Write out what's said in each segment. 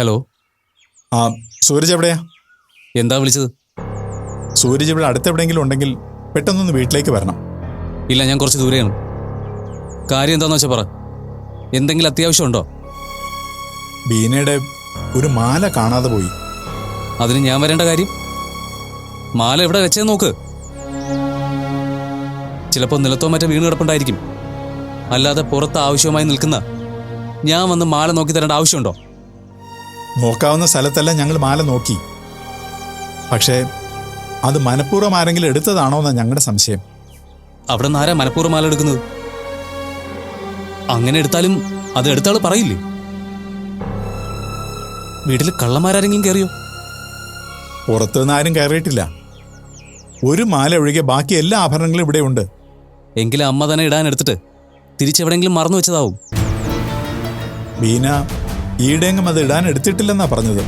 Hello ആ സൂരജ് എവിടെയാ? എന്താ വിളിച്ചത്? സൂരജ് ഇവിടെ അടുത്തെവിടെയെങ്കിലും ഉണ്ടെങ്കിൽ പെട്ടെന്നൊന്ന് വീട്ടിലേക്ക് വരണം. ഇല്ല ഞാൻ കുറച്ച് ദൂരെയാണ്. കാര്യം എന്താന്ന് വെച്ചാൽ പറ. എന്തെങ്കിലും അത്യാവശ്യമുണ്ടോ ബീനയുടെ ഒരു മാല കാണാതെ പോയി. അതിന് ഞാൻ വരേണ്ട കാര്യം? മാല എവിടെ വെച്ചേ നോക്ക്. ചിലപ്പോൾ നിലത്തോ മറ്റോ വീണ് കിടപ്പുണ്ടായിരിക്കും. അല്ലാതെ പുറത്ത് ആവശ്യമായി നിൽക്കുന്ന ഞാൻ വന്ന് മാല നോക്കി തരേണ്ട ആവശ്യമുണ്ടോ? നോക്കാവുന്ന സ്ഥലത്തെല്ലാം ഞങ്ങൾ മാല നോക്കി. പക്ഷേ അത് മനഃപൂർവം ആരെങ്കിലും എടുത്തതാണോ എന്നാ ഞങ്ങളുടെ സംശയം. അവിടെ നിന്ന് ആരാ മനഃപൂർവം മാല എടുക്കുന്നത്? അങ്ങനെ എടുത്താലും അത് എടുത്താൾ പറയില്ലേ? വീട്ടിൽ കള്ളന്മാരാരെങ്കിലും കയറിയോ? പുറത്തുനിന്ന് ആരും കയറിയിട്ടില്ല. ഒരു മാല ഒഴികെ ബാക്കി എല്ലാ ആഭരണങ്ങളും ഇവിടെ ഉണ്ട്. എങ്കിലും അമ്മ തന്നെ ഇടാൻ എടുത്തിട്ട് തിരിച്ചെവിടെങ്കിലും മറന്നു വെച്ചതാവും. ബീന ഈടെങ്ങും അത് ഇടാൻ എടുത്തിട്ടില്ലെന്നാ പറഞ്ഞത്.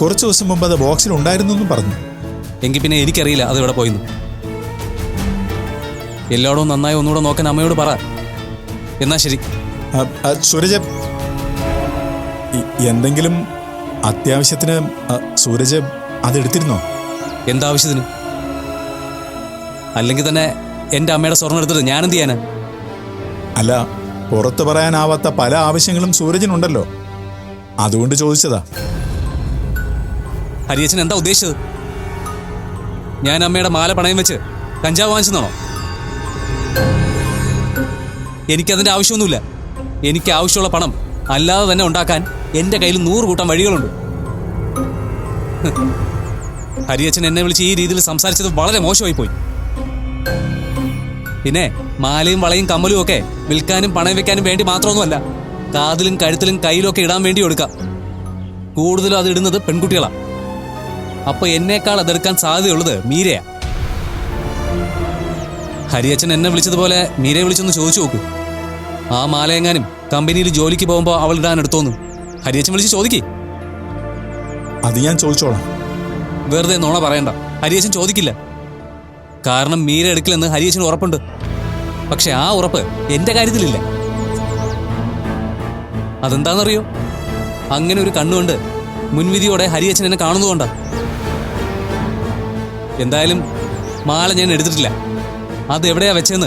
കുറച്ച് ദിവസം മുമ്പ് അത് ബോക്സിൽ ഉണ്ടായിരുന്നു എന്നും പറഞ്ഞു. എങ്കിൽ പിന്നെ എനിക്കറിയില്ല അത് ഇവിടെ പോയിന്ന്. എല്ലായിടവും നന്നായി ഒന്നുകൂടെ നോക്കാൻ അമ്മയോട് പറ. എന്നാ ശരി. സൂരജ് എന്തെങ്കിലും അത്യാവശ്യത്തിന് സൂരജ് അതെടുത്തിരുന്നോ? എന്താവശ്യത്തിന്? അല്ലെങ്കിൽ തന്നെ എന്റെ അമ്മയുടെ സ്വർണം എടുത്തിട്ട് ഞാനെന്ത് ചെയ്യാനാ? അല്ല പുറത്തു പറയാനാവാത്ത പല ആവശ്യങ്ങളും സൂരജിനുണ്ടല്ലോ. അതുകൊണ്ട് ചോദിച്ചതാ. ഹരിയച്ചൻ എന്താ ഉദ്ദേശിച്ചത്? ഞാൻ അമ്മയുടെ മാല പണയം വെച്ച് കഞ്ചാവ് വാങ്ങിച്ചെന്നാണോ? എനിക്കതിന്റെ ആവശ്യമൊന്നുമില്ല. എനിക്ക് ആവശ്യമുള്ള പണം അല്ലാതെ തന്നെ ഉണ്ടാക്കാൻ എന്റെ കയ്യിൽ നൂറ് കൂട്ടം വഴികളുണ്ട്. ഹരിയച്ചൻ എന്നെ വിളിച്ച് ഈ രീതിയിൽ സംസാരിച്ചത് വളരെ മോശമായി പോയി പിന്നെ മാലയും വളയും കമ്മലും ഒക്കെ വിൽക്കാനും പണം വെക്കാനും വേണ്ടി മാത്രമൊന്നുമല്ല കാതിലും കഴുത്തിലും കയ്യിലും ഒക്കെ ഇടാൻ വേണ്ടി കൊടുക്കാം. കൂടുതലും അത് ഇടുന്നത് പെൺകുട്ടികളാണ് അപ്പൊ എന്നേക്കാൾ അതെടുക്കാൻ സാധ്യതയുള്ളത് മീരയാ. ഹരിയച്ചൻ എന്നെ വിളിച്ചതുപോലെ മീരയെ വിളിച്ചൊന്ന് ചോദിച്ചു നോക്കൂ. ആ മാലയെങ്ങാനും കമ്പനിയിൽ ജോലിക്ക് പോകുമ്പോൾ അവൾ ഇടാൻ എടുത്തോന്നു. ഹരിയച്ചൻ വിളിച്ച് ചോദിക്കേ. അത് ഞാൻ ചോദിച്ചോളാം. വെറുതെ നോണ പറയണ്ട. ഹരിയച്ചൻ ചോദിക്കില്ല. കാരണം മീര എടുക്കില്ലെന്ന് ഹരിയച്ചന് ഉറപ്പുണ്ട്. പക്ഷെ ആ ഉറപ്പ് എന്റെ കാര്യത്തിലില്ല. അതെന്താണെന്നറിയോ അങ്ങനെ ഒരു കണ്ണുകൊണ്ട് മുൻവിധിയോടെ ഹരിയച്ഛൻ എന്നെ കാണുന്നതുകൊണ്ടാ. എന്തായാലും മാല ഞാൻ എടുത്തിട്ടില്ല. അത് എവിടെയാ വെച്ചെന്ന്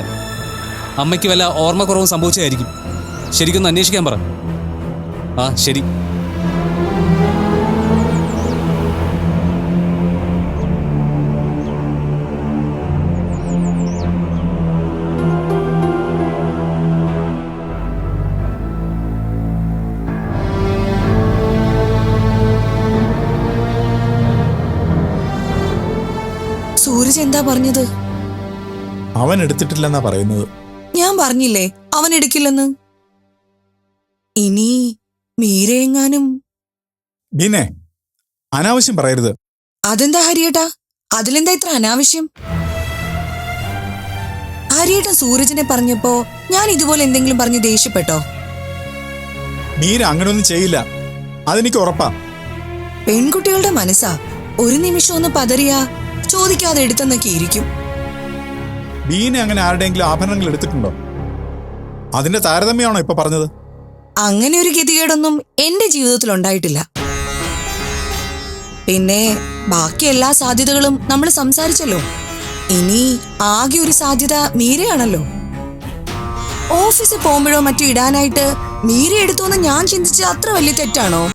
അമ്മയ്ക്ക് വല്ല ഓർമ്മക്കുറവും സംഭവിച്ചതായിരിക്കും. ശരിക്കൊന്ന് അന്വേഷിക്കാൻ പറ. ആ ശരി. സൂരജ് എന്താ പറഞ്ഞത്? അവൻ എടുത്തിട്ടില്ലെന്നാ പറയുന്നത്. ഞാൻ പറഞ്ഞില്ലേ അവൻ എടുക്കില്ലെന്ന്? ഇനി മീരയെങ്ങാനും ബീനെ അനാവശ്യം പറയരുത്. അതെന്താ ഹരിയേട്ടാ? അതിലെന്താ ഇത്ര അനാവശ്യം? ഹരിയേട്ടൻ സൂരജിനെ പറഞ്ഞപ്പോ ഞാൻ ഇതുപോലെ എന്തെങ്കിലും പറഞ്ഞ് ദേഷ്യപ്പെട്ടോ? മീര അങ്ങനെയൊന്നും ചെയ്യില്ല. അതെനിക്ക് ഉറപ്പാ. പെൺകുട്ടികളുടെ മനസ്സാ. ഒരു നിമിഷം ഒന്ന് പതറിയാ ചോദിക്കാതെ എടുത്തെന്നൊക്കെ ഇരിക്കും. ബീന അങ്ങനെ ആരുടെയെങ്കിലും ആഭരണങ്ങൾ എടുത്തിട്ടുണ്ടോ? അതിന്റെ താരതമ്യമാണോ ഇപ്പൊ പറഞ്ഞത്? അങ്ങനെ ഒരു ഗതികേടൊന്നും എന്റെ ജീവിതത്തിൽ ഉണ്ടായിട്ടില്ല. പിന്നെ ബാക്കി എല്ലാ സാധ്യതകളും നമ്മൾ സംസാരിച്ചല്ലോ. ഇനി ആകെ ഒരു സാധ്യത മീരയാണല്ലോ. ഓഫീസിൽ പോകുമ്പോഴോ മറ്റോ ഇടാനായിട്ട് മീര എടുത്തോന്ന് ഞാൻ ചിന്തിച്ചത് അത്ര വലിയ തെറ്റാണോ?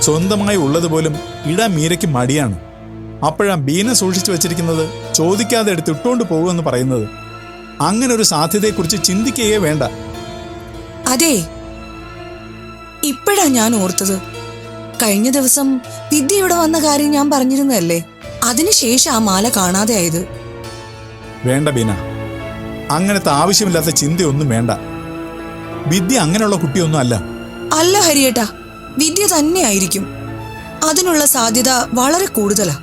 സ്വന്തമായി ഉള്ളതുപോലും ഇടാൻ മീരയ്ക്ക് മടിയാണ്. അപ്പോഴാ ബീനെ സൂക്ഷിച്ചു വെച്ചിരിക്കുന്നത് ചോദിക്കാതെ എടുത്ത് ഇട്ടുകൊണ്ട് പോകുമെന്ന് പറയുന്നത്. അങ്ങനെ ഒരു സാധ്യതയെക്കുറിച്ച് ചിന്തിക്കുകയേ വേണ്ട. അതെ. ഇപ്പോഴാ ഞാൻ ഓർത്തത്. കഴിഞ്ഞ ദിവസം വിദ്യ ഇവിടെ വന്ന കാര്യം ഞാൻ പറഞ്ഞിരുന്നതല്ലേ? അതിനുശേഷം ആ മാല കാണാതെ ആയത്. വേണ്ട ബീന. അങ്ങനത്തെ ആവശ്യമില്ലാത്ത ചിന്തയൊന്നും വേണ്ട. വിദ്യ അങ്ങനെയുള്ള കുട്ടിയൊന്നും അല്ല. അല്ല ഹരിയേട്ടാ വിദ്യ തന്നെയായിരിക്കും. അതിനുള്ള സാധ്യത വളരെ കൂടുതലാ.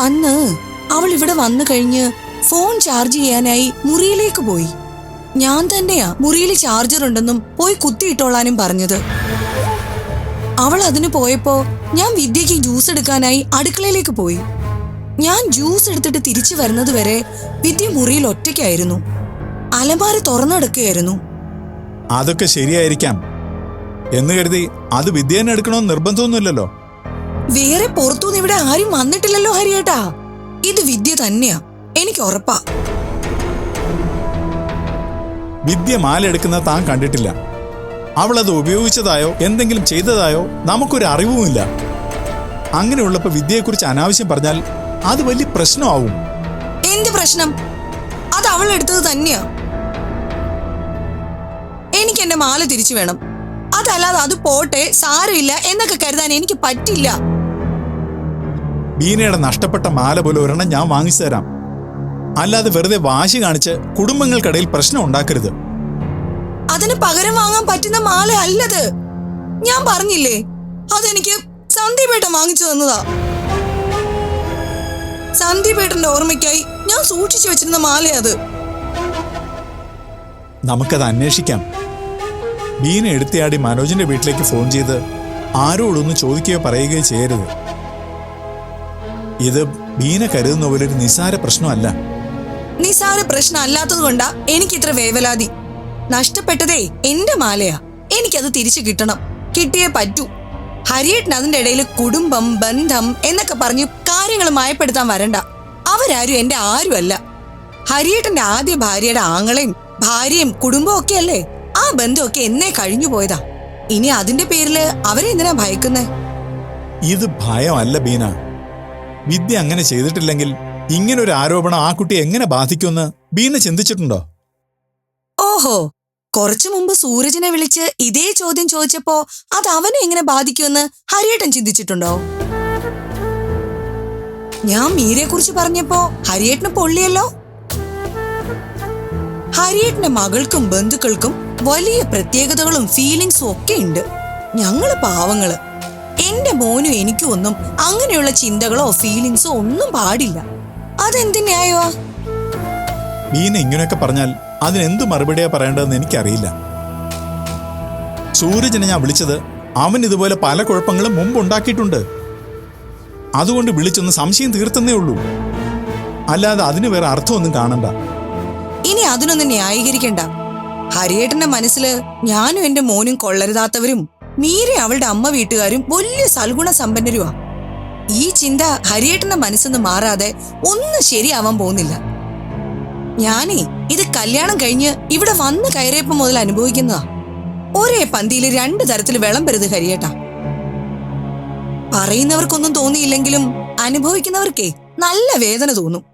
അന്ന് അവൾ ഇവിടെ വന്നു കഴിഞ്ഞ് ഫോൺ ചാർജ് ചെയ്യാനായി മുറിയിലേക്ക് പോയി. ഞാൻ തന്നെയാ മുറിയിൽ ചാർജർ ഉണ്ടെന്നും പോയി കുത്തിയിട്ടോളാനും പറഞ്ഞത്. അവൾ അതിന് പോയപ്പോ ഞാൻ വിദ്യയ്ക്ക് ജ്യൂസ് എടുക്കാനായി അടുക്കളയിലേക്ക് പോയി. ഞാൻ ജ്യൂസ് എടുത്തിട്ട് തിരിച്ചു വരുന്നത് വരെ വിദ്യ മുറിയിൽ ഒറ്റയ്ക്കായിരുന്നു. അലമാര തുറന്നെടുക്കുകയായിരുന്നു. അതൊക്കെ ശരിയായിരിക്കാം. എന്ന് കരുതി അത് വിദ്യേനെ എടുക്കണമെന്ന് നിർബന്ധമൊന്നുമില്ലല്ലോ. വേറെ പുറത്തുനിന്ന് ഇവിടെ ആരും വന്നിട്ടില്ലല്ലോ ഹരിയേട്ടാ. ഇത് വിദ്യ തന്നെയാ. എനിക്ക് ഉറപ്പാ. വിദ്യ മാലെടുക്കുന്ന താൻ കണ്ടിട്ടില്ല. അവൾ അത് ഉപയോഗിച്ചതായോ എന്തെങ്കിലും ചെയ്തതായോ നമുക്കൊരു അറിവുമില്ല. അങ്ങനെയുള്ളപ്പോ വിദ്യയെക്കുറിച്ച് അനാവശ്യം പറഞ്ഞാൽ അത് വലിയ പ്രശ്നമാവും. എന്ത് പ്രശ്നം? അത് അവൾ എടുത്തത് തന്നെയാ. എനിക്ക് എന്റെ മാല തിരിച്ചു വേണം. അതല്ലാതെ അത് പോട്ടെ സാരമില്ല എന്നൊക്കെ കരുതാൻ എനിക്ക് പറ്റില്ല. ബീനയുടെ നഷ്ടപ്പെട്ട മാല പോലെ ഒരെണ്ണം ഞാൻ വാങ്ങിച്ചു തരാം അല്ലാതെ വെറുതെ വാശി കാണിച്ച് കുടുംബങ്ങൾക്കിടയിൽ പ്രശ്നം ഉണ്ടാക്കരുത്. അതിന് പകരം വാങ്ങാൻ പറ്റുന്ന മാല അല്ലത്. ഞാൻ പറഞ്ഞില്ലേ അതെനിക്ക് സന്ദീപേട്ടൻ വാങ്ങിച്ചു തന്നതാ. സന്ദീപേട്ടന്റെ ഓർമ്മയ്ക്കായി ഞാൻ സൂക്ഷിച്ചു വെച്ചിരുന്ന മാലയത് നമുക്കത് അന്വേഷിക്കാം. ബീന എടുത്തിയാടി മനോജിന്റെ വീട്ടിലേക്ക് ഫോൺ ചെയ്ത് ആരോടൊന്നും ചോദിക്കുകയോ പറയുകയോ ചെയ്യരുത്. ഇത് ബീന കരുതുന്ന പോലെ ഒരു നിസാര പ്രശ്നമല്ല. നിസാര പ്രശ്നം അല്ലാത്തത് കൊണ്ടാ എനിക്ക് ഇത്ര വേവലാതി. നഷ്ടപ്പെട്ടതേ എന്റെ മാലയാ. എനിക്കത് തിരിച്ചു കിട്ടണം. കിട്ടിയേ പറ്റൂ. ഹരിയേട്ടൻ അതിന്റെ ഇടയിൽ കുടുംബം ബന്ധം എന്നൊക്കെ പറഞ്ഞ് കാര്യങ്ങൾ മയപ്പെടുത്താൻ വരണ്ട. അവരാരും എന്റെ ആരുമല്ല. ഹരിയേട്ടന്റെ ആദ്യ ഭാര്യയുടെ ആങ്ങളെയും ഭാര്യയും കുടുംബവും ഒക്കെ അല്ലേ? ആ ബന്ധമൊക്കെ എന്നേ കഴിഞ്ഞു പോയതാ. ഇനി അതിന്റെ പേരിൽ അവരെ എന്തിനാ ഭയക്കുന്നേ? ഇത് ഭയമല്ല ബീന. വിദ്യ അങ്ങനെ ചെയ്തിട്ടില്ലെങ്കിൽ ഇങ്ങനെ ഒരു ആരോപണം ആ കുട്ടി എങ്ങനെ ബാധിക്കുമെന്ന് ബീന ചിന്തിച്ചിട്ടുണ്ടോ? ഓഹോ കുറച്ചു മുമ്പ് സൂരജിനെ വിളിച്ച് ഇതേ ചോദ്യം ചോദിച്ചപ്പോ അത് അവനെ എങ്ങനെ ബാധിക്കുമെന്ന് ഹരിയേട്ടൻ ചിന്തിച്ചിട്ടുണ്ടോ? ഞാൻ മീരയെ കുറിച്ച് പറഞ്ഞപ്പോ ഹരിയേട്ടന് പൊള്ളിയല്ലോ? ഹരിയേട്ടന്റെ മകൾക്കും ബന്ധുക്കൾക്കും വലിയ പ്രത്യേകതകളും ഫീലിങ്സും ഒക്കെ ഉണ്ട്. ഞങ്ങൾ പാവങ്ങൾ. എന്റെ മോനും എനിക്കും ഒന്നും അങ്ങനെയുള്ള ചിന്തകളോ ഫീലിങ്സോ ഒന്നും പാടില്ല. അതെന്ത് ന്യായമാ മീന ഇങ്ങനെയൊക്കെ പറഞ്ഞാൽ അതിനെന്ത് മറുപടിയാ പറയേണ്ടതെന്ന് എനിക്കറിയില്ല. സൂരജിനെ ഞാൻ വിളിച്ചത് അവൻ ഇതുപോലെ പല കുഴപ്പങ്ങളും മുമ്പ് ഉണ്ടാക്കിയിട്ടുണ്ട്. അതുകൊണ്ട് വിളിച്ചൊന്ന് സംശയം തീർത്തന്നേ ഉള്ളൂ. അല്ലാതെ അതിന് വേറെ അർത്ഥമൊന്നും കാണണ്ട. ഇനി അതിനൊന്നും ന്യായീകരിക്കണ്ട. ഹരിയേട്ടന്റെ മനസ്സിൽ ഞാനും എന്റെ മോനും കൊള്ളരുതാത്തവരും മീര അവളുടെ അമ്മ വീട്ടുകാരും വലിയ സൽഗുണ സമ്പന്നരുമാ ഈ ചിന്ത ഹരിയേട്ടന്റെ മനസ്സൊന്നും മാറാതെ ഒന്നും ശരിയാവാൻ പോകുന്നില്ല. ഞാനേ ഇത് കല്യാണം കഴിഞ്ഞ് ഇവിടെ വന്ന് കയറിയപ്പം മുതൽ അനുഭവിക്കുന്നതാ. ഒരേ പന്തിയിൽ രണ്ട് തരത്തിൽ വിളമ്പരുത് ഹരിയേട്ട. പറയുന്നവർക്കൊന്നും തോന്നിയില്ലെങ്കിലും അനുഭവിക്കുന്നവർക്കേ നല്ല വേദന തോന്നും.